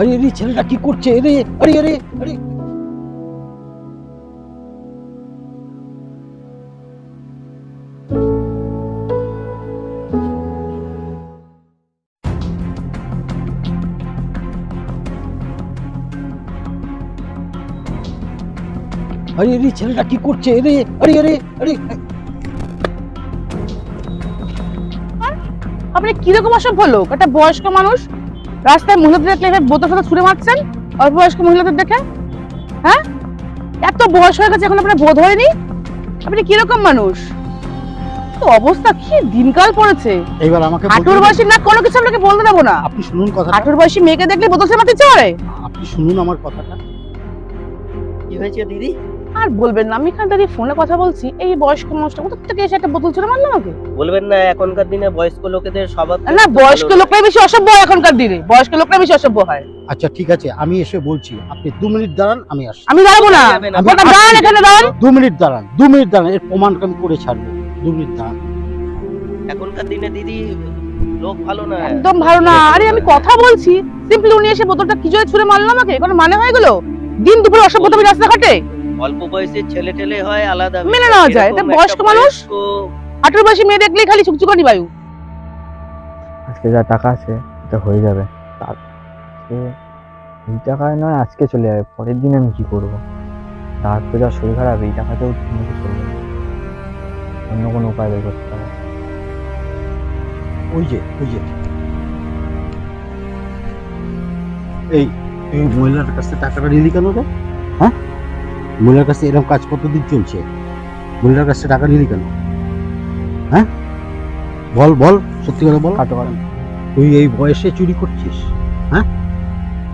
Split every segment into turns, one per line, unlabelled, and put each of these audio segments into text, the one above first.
আরে আরে, ছেলেটা কি করছে? আরে আরে আরে আরে। আরে আরে, ছেলেটা কি করছে? আরে আরে আরে আরে।
আপনি কীরকম অসভ্য লোক? একটা বয়স্ক মানুষ? রাস্তায় মহিলাদের দেখলে বোতল সাথে ছুড়ে মারছেন? অল্প বয়স্ক মহিলাদের দেখে? হ্যাঁ? এত বয়স হয়ে গেছে এখন আপনার বোধ হয়নি? আপনি কীরকম মানুষ? তো অবস্থা কি দিনকাল পড়েছে?
এইবার আমাকে
হাঁটুর বয়সী না কোনো কিছু আপনাকে বলতে দেবো না।
আপনি শুনুন কথা
হাঁটুর বয়সী মেয়েকে দেখলে বোতল ছুড়ে মারতে ইচ্ছে করে?
আপনি শুনুন আমার কথাটা।
কি হয়েছে দিদি?
আর বলবেন না আমি এখানে দাঁড়িয়ে ফোনে কথা বলছি এই বয়স্ক মানুষটা কোথা থেকে এসে একটা বোতল ছুড়ে মারলো আমাকে?
বলবেন না এখনকার দিনে বয়স্ক লোকেদের স্বভাব
না বয়স্ক লোকরাই বেশি অসভ্য হয় এখনকার দিনে বয়স্ক লোকরাই বেশি অসভ্য হয়।
আচ্ছা ঠিক আছে আমি এসে বলছি আপনি দু মিনিট দাঁড়ান আমি আসছি।
আমি দাঁড়াবো না দাঁড়ান এখানে দাঁড়ান।
দু মিনিট দাঁড়ান দু মিনিট দাঁড়ান এর প্রমাণটা আমি করে ছাড়বো দু মিনিট দাঁড়ান।
এখনকার দিনে দিদি লোক ভালো না।
একদম ভালো না আরে আমি কথা বলছি সিম্পলি উনি এসে বোতলটা কি জন্য ছুঁড়ে মারলো আমাকে? কোনো মানে হয়ে গেল? দিন দুপুরে অসভ্যতা রাস্তাঘাটে?
অল্প বয়সের ছেলে টেলে হয় আলাদা
মেনে নেওয়া যায়, এটা বয়স্ক মানুষ। হাঁটুর বয়সী মেয়ে দেখলেই খালি চুকচুকানি বায়ু।
আজকে যা টাকা আছে এটা হয়ে যাবে। তার এই টাকায় নয় আজকে চলে যাবে। পরের দিন আমি কি করব? তার তো যা শরীর খারাপ এই টাকাতেও চলবে অন্য কোনো উপায় বের করতে হবে।
ওই যে ওই যে। এই এই মহিলার কাছে টাকাটা নিলি কেন রে? হ্যাঁ? মহিলার কাছে এরকম কাজ কতদিন চলছে? মহিলার কাছে টাকা নিলি কেন? হ্যাঁ? বল বল সত্যি কথা বল।
কাটো কারণ
তুই এই বয়সে চুরি করছিস হ্যাঁ?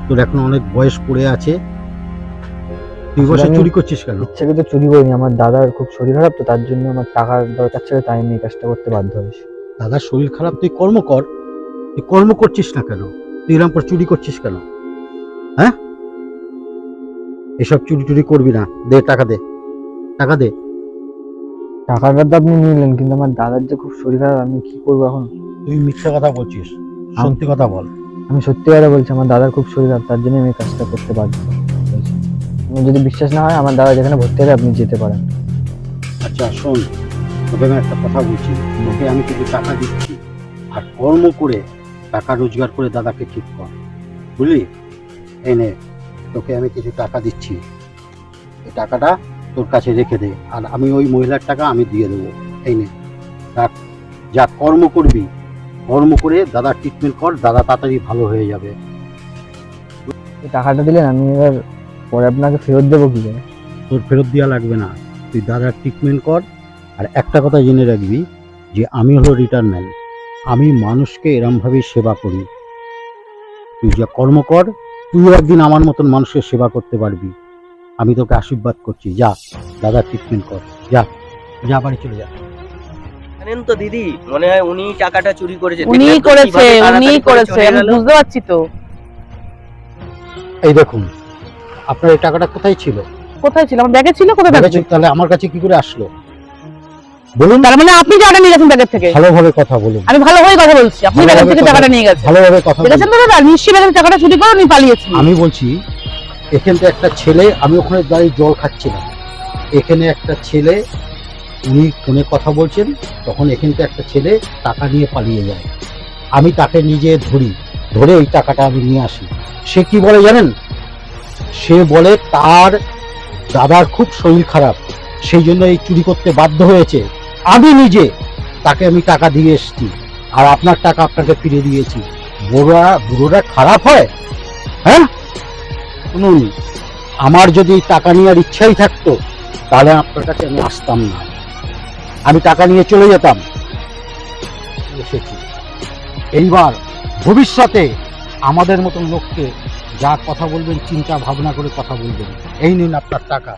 তোর এখন অনেক বয়স পড়ে আছে। তুই
আমি-
চুরি করছিস কেন?
ইচ্ছে তো চুরি করিনি। আমার দাদার খুব শরীর খারাপ তো তার জন্য আমার টাকার দরকার ছিল তাই আমি এই কাজটা করতে বাধ্য হয়েছি।
দাদার শরীর খারাপ তুই কর্ম কর। তুই কর্ম করছিস না কেন? তুই এরকম চুরি করছিস কেন? হ্যাঁ? এসব চুরি টুরি করবি না। দে টাকা দে। টাকা দে।
টাকাটা তো আপনি নিলেন কিন্তু আমার দাদার যে খুব শরীর খারাপ আমি কি করব এখন?
তুই মিথ্যা কথা বলছিস। সত্যি কথা বল।
আমি সত্যি কথা বলছি আমার দাদার খুব শরীর খারাপ তার জন্য আমি এই কাজটা করতে বাধ্য হয়েছি। আমার যদি বিশ্বাস না হয় আমার দাদা যেখানে ভর্তি হবে আপনি যেতে পারেন।
আচ্ছা শোন তোকে আমি একটা কথা বলছি। তোকে আমি কিছু টাকা দিচ্ছি আর কর্ম করে টাকা রোজগার করে দাদাকে ঠিক কর। বুঝলি? এই নে তোকে আমি কিছু টাকা দিচ্ছি। এই টাকাটা তোর কাছে রেখে দে আর আমি ওই মহিলার টাকা আমি দিয়ে দেবো। এই নে রাখ। যা কর্ম করবি কর্ম করে দাদা ট্রিটমেন্ট কর দাদা তাড়াতাড়ি ভালো হয়ে যাবে।
টাকাটা দিলেন আমি এবার পরে আপনাকে ফেরত দেবো কি করে?
তোর ফেরত দেওয়া লাগবে না। তুই দাদার ট্রিটমেন্ট কর আর একটা কথা জেনে রাখবি যে আমি হলো রিটার্ন ম্যান আমি মানুষকে এরমভাবেই সেবা করি। তুই যা কর্ম কর তুইও একদিন আমার মতন মানুষের সেবা করতে পারবি। আমি তোকে আশীর্বাদ করছি। যা দাদার ট্রিটমেন্ট কর। যা যা বাড়ি চলে যা।
জানেন তো দিদি মনে হয় উনি টাকাটা চুরি করেছে।
উনি করেছে উনি করেছে। আমি বুঝতে পারছি তো।
এই দেখুন আপনার এই টাকাটা কোথায় ছিল?
কোথায় ছিল? আমার ব্যাগে ছিল কোথায় ব্যাগে ছিল
তাহলে আমার কাছে কি করে আসলো? বলুন।
তার মানে আপনি টাকাটা নিয়ে গেছেন ব্যাগের থেকে?
ভালোভাবে কথা বলুন।
আমি ভালো হয়ে কথা বলছি। আপনি ব্যাগের থেকে টাকাটা নিয়ে গেছেন।
ভালোভাবে কথা বলুন।
দাদা নিশ্চয়ই ব্যাগের টাকাটা চুরি করে উনি পালিয়েছেন।
আমি বলছি এখানটা একটা ছেলে আমি ওখানে দাঁড়িয়ে জল খাচ্ছিলাম। এখানে একটা ছেলে উনি ফোনে কথা বলছেন তখন একটা ছেলে টাকা নিয়ে পালিয়ে যায়। আমি তাকে নিজে ধরি ধরে ওই টাকাটা আমি নিয়ে আসি। সে কি বলে জানেন? সে বলে তার দাদার খুব শরীর খারাপ সেই জন্য এই চুরি করতে বাধ্য হয়েছে। আমি নিজে তাকে আমি টাকা দিয়ে এসেছি। আর আপনার টাকা আপনাকে ফিরে দিয়েছি। বুড়োরা বুড়োরা খারাপ হয়? হ্যাঁ? শুনুন, আমার যদি টাকা নেওয়ার ইচ্ছাই থাকতো, তাহলে আপনার কাছে আমি আসতাম না। আমি টাকা নিয়ে চলে যেতাম। এসেছি। এইবার ভবিষ্যতে আমাদের মতন লোককে যা কথা বলবেন, চিন্তা ভাবনা করে কথা বলবেন। এই নিন আপনার টাকা।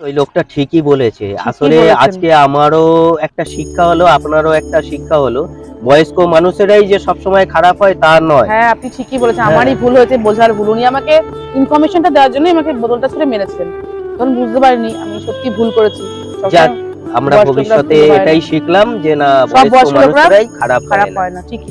ওই লোকটা ঠিকই বলেছে। আসলে আজকে আমারও একটা শিক্ষা হলো আপনারও একটা শিক্ষা হলো। বয়স্ক মানুষেরাই যে সবসময় খারাপ হয় তা নয়।
হ্যাঁ আপনি ঠিকই বলেছেন।
হ্যাঁ।
আমারই ভুল হয়েছে বোঝার ভুল। উনি আমাকে ইনফরমেশনটা দেওয়ার জন্য আমাকে বোতলটা ছুড়ে মেরেছেন। তখন বুঝতে পারিনি আমি সত্যি ভুল করেছি।
যাক, আমরা ভবিষ্যতে। এটাই শিখলাম যে না বয়স্ক মানুষেরাই খারাপ
খারাপ হয় না ঠিকই।